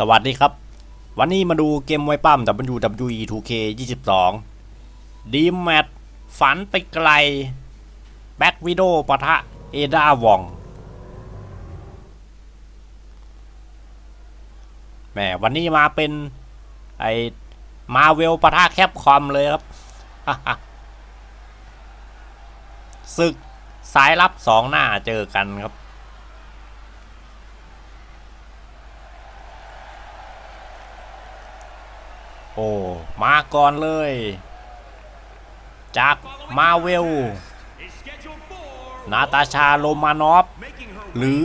สวัสดีครับ วันนี้มาดูเกมไวยปั้ม WWE 2K 22 ดีแมทฝันไปไกล แบ็กวิดโอปะทะ เอดาวองแหมวันนี้มาเป็น ไอมาเวลปะทะแคปคอมเลยครับ ศึกสายลับสองหน้าเจอกันครับ โอ้มาก่อนเลย จากมาเวล นาตาชาโรมานอฟ หรือ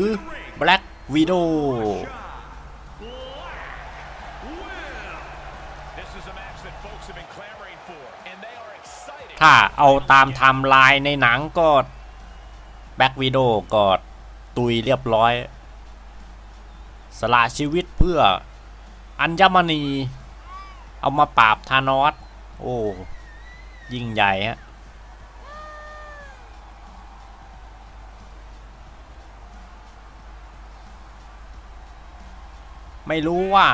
แบล็กวีโดถ้าเอาตามไทม์ไลน์ในหนังก็แบ็กวีโดก็ตุยเรียบร้อย สละชีวิตเพื่ออัญมณี เอามาปราบธานอส โอ้ ยิ่งใหญ่ฮะ ไม่รู้ว่า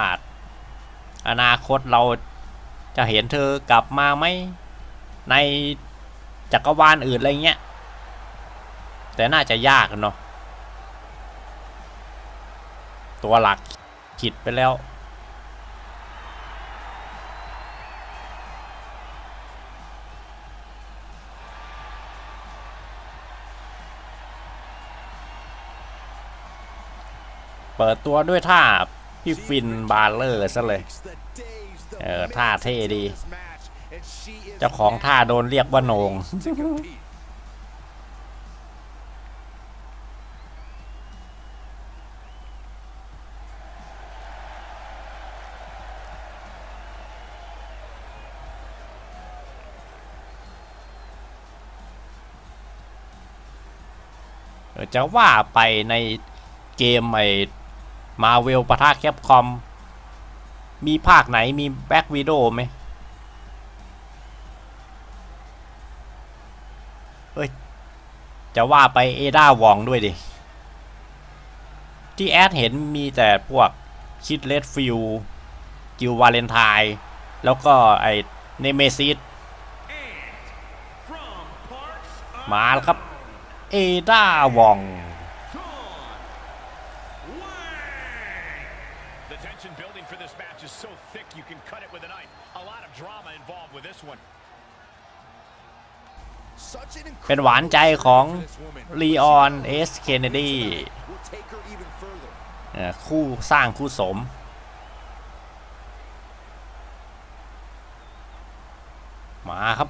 อนาคตเราจะเห็นเธอกลับมาไหม ในจักรวาลอื่นอะไรเงี้ย แต่น่าจะยากเนาะ ตัวหลักขิดไปแล้ว เปิดตัวด้วยท่าพี่ฟินบาร์เลอร์ซะเลย เออท่าเท่ดี เจ้าของท่าโดนเรียกว่าโหนงจะว่าไปในเกมไอ้ มาเวลปะทะแคปคอม มีภาคไหนมีแบ็กวีดโอไหมเฮ้ย จะว่าไปเอดาวองด้วยดิ ที่แอดเห็นมีแต่พวกคิดเลดฟิลกิววาเลนไทน์แล้วก็ไอเนเมซิสมาแล้วครับ เอดาวอง is so thick you can cut it with a knife. A lot of drama involved with this one. เป็นหวานใจของลีออนเอสเคนเนดีคู่สร้างคู่สม มาครับ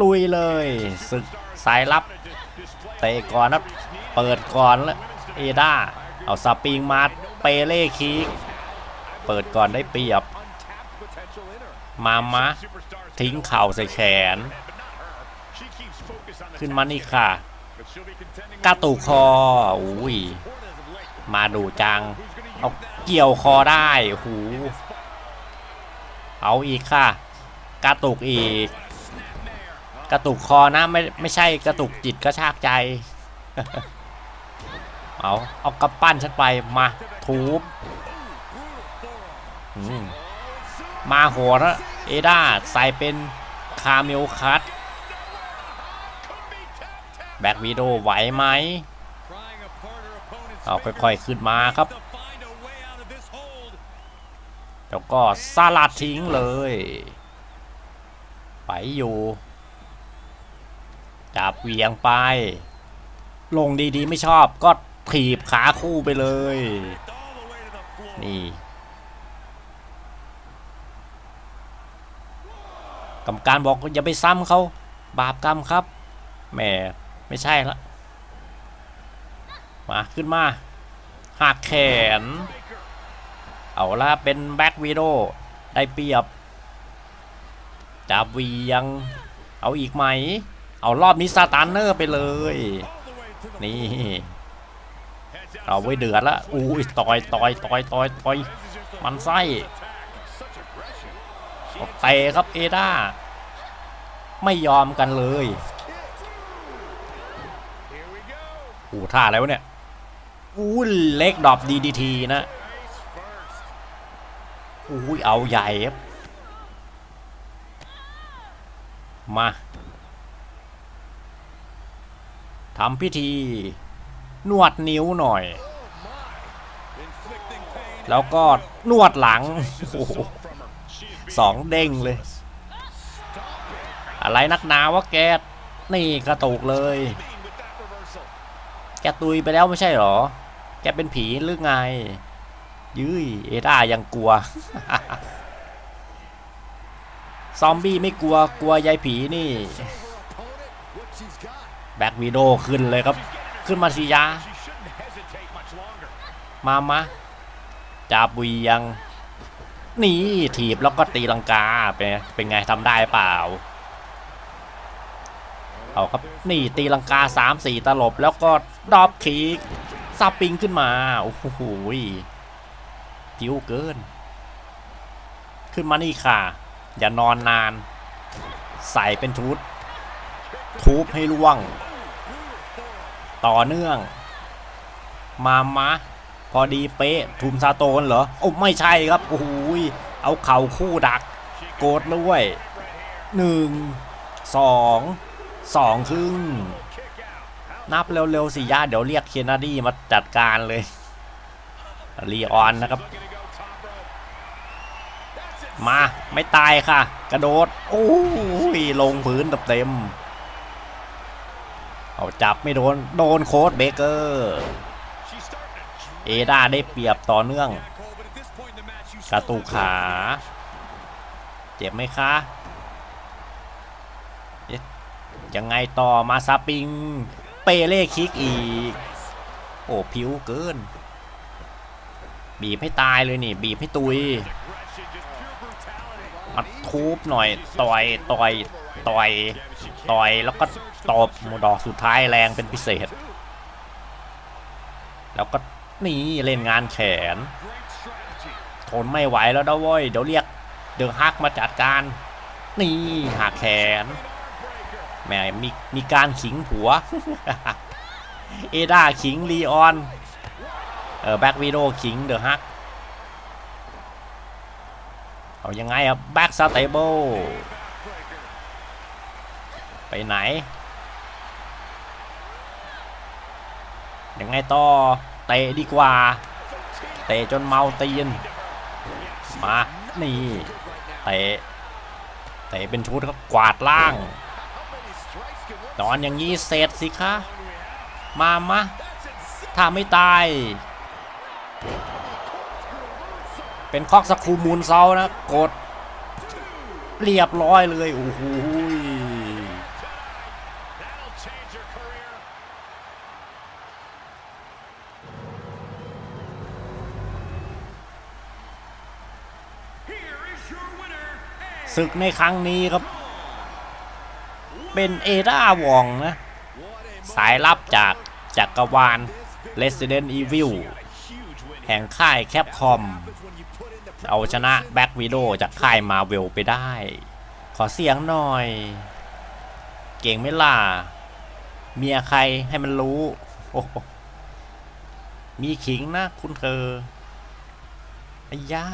ลุยเลยศึกสายลับ เตะก่อนนะเปิดก่อนแล้วเอด้า เอาสปริงมาเปเล่คีกเปิดก่อนได้เปรียบ มามะ ทิ้งเข่าใส่แขน ขึ้นมานี่ค่ะกระตุกคออุ้ย มาดูจัง เอาเกี่ยวคอได้หู เอาอีกค่ะ กระตุกอีก กระตุกคอนะไม่ไม่ใช่กระตุกจิตกระชากใจ เอาเอากระปั้นฉันไปมาทูบมาโหดนะเอดาใส่เป็นคาเมลคัตแบ็กวีโดไหวไหมเอาค่อยๆขึ้นมาครับ แล้วก็สลัดทิ้งเลย ไปอยู่จับเวียงไป ลงดีๆไม่ชอบก็ ถีบขาคู่ไปเลย นี่กรรมการบอกอย่าไปซ้ำเขา บาปกรรมครับแหมไม่ใช่ละมาขึ้นมาหักแขน เอาละเป็นแบ็กวีโดได้เปรียบจับวียังเอาอีกไหม เอารอบนี้ซาตานเนอร์ไปเลย นี่ เอาไว้เดือดละอุ้ยต่อยต่อยต่อยต่อยต่อยมันไส้เตะครับเอด้าไม่ยอมกันเลยโอ้ท่าอะไรวะเนี่ยอู้เล็กดอปดีดีทีนะอู้เอาใหญ่ครับ มาทำพิธี นวดนิ้วหน่อย แล้วก็นวดหลังโอ้โหสองเด้งเลย อะไรนักหนาวะแกนี่กระตุกเลย แกตุยไปแล้วไม่ใช่หรอ แกเป็นผีหรือไง ยื้ยเอด้ายังกลัว ซอมบี้ไม่กลัวกลัวยายผีนี่ แบ็กวีโดขึ้นเลยครับ ขึ้นมาสิยา มามาจับวียงนี่ถีบแล้วก็ตีลังกาเป็นเป็นไงทำได้เปล่า เอาครับนี่ตีลังกาสามสี่ตลบแล้วก็ดอปคิกซับปิงขึ้นมา โอ้โหผิวเกิน ขึ้นมานี่ค่ะ อย่านอนนาน ใส่เป็นชุด ทุบให้ล่วง ต่อเนื่อง มามะ พอดีเป๊ะทุมซาโตนเหรอ โอ้ไม่ใช่ครับ โอ้โหยเอาเข่าคู่ดัก โกดด้วยหนึ่งสองสองครึ่ง นับเร็วๆสิยาเดี๋ยวเรียกเคนนาดีมาจัดการเลยรีออนนะครับ มาไม่ตายค่ะ กระโดด โอ้ยลงพื้นเต็มๆ เอาจับไม่โดน โดนโค้ดเบเกอร์ เอดาได้เปรียบต่อเนื่อง กระตุกขา เจ็บไหมคะยังไงต่อมาซาปิง เปเล่คิกอีก โอ้ผิวเกิน บีบให้ตายเลยนี่ บีบให้ตุยมาทุบหน่อย ต่อย ต่อย ต่อย ต่อยแล้วก็ตบโมดอกสุดท้ายแรงเป็นพิเศษ แล้วก็นี่เล่นงานแขน ทนไม่ไหวแล้วนะเว้ยเดี๋ยวเรียกเดอะฮักมาจัดการ นี่หักแขนแหมมีมีการขิงผัว เอดาขิงลีออน เออแบ็กวีโดขิงเดอะฮัก เอายังไงอะแบ็กสเตเบิล ไปไหน ยังไงต่อ เตะดีกว่า เตะจนเมาตีน มา นี่ เตะ เตะเป็นชุดครับกวาดล่าง ตอนอย่างนี้เสร็จสิคะ มามะถ้าไม่ตาย เป็นคอกสคูมูลเซานะ กด เรียบร้อยเลย โอ้โห ศึกในครั้งนี้ครับ เป็นเอดาวองนะ สายลับจากจักรวาล Resident Evil แห่งค่ายแคปคอม เอาชนะแบ็กวิโอจากค่ายมาเวลไปได้ ขอเสียงหน่อย เก่งไม่ล่ะ เมียใครให้มันรู้ โอ้มีขิงนะคุณเธออ้ย่า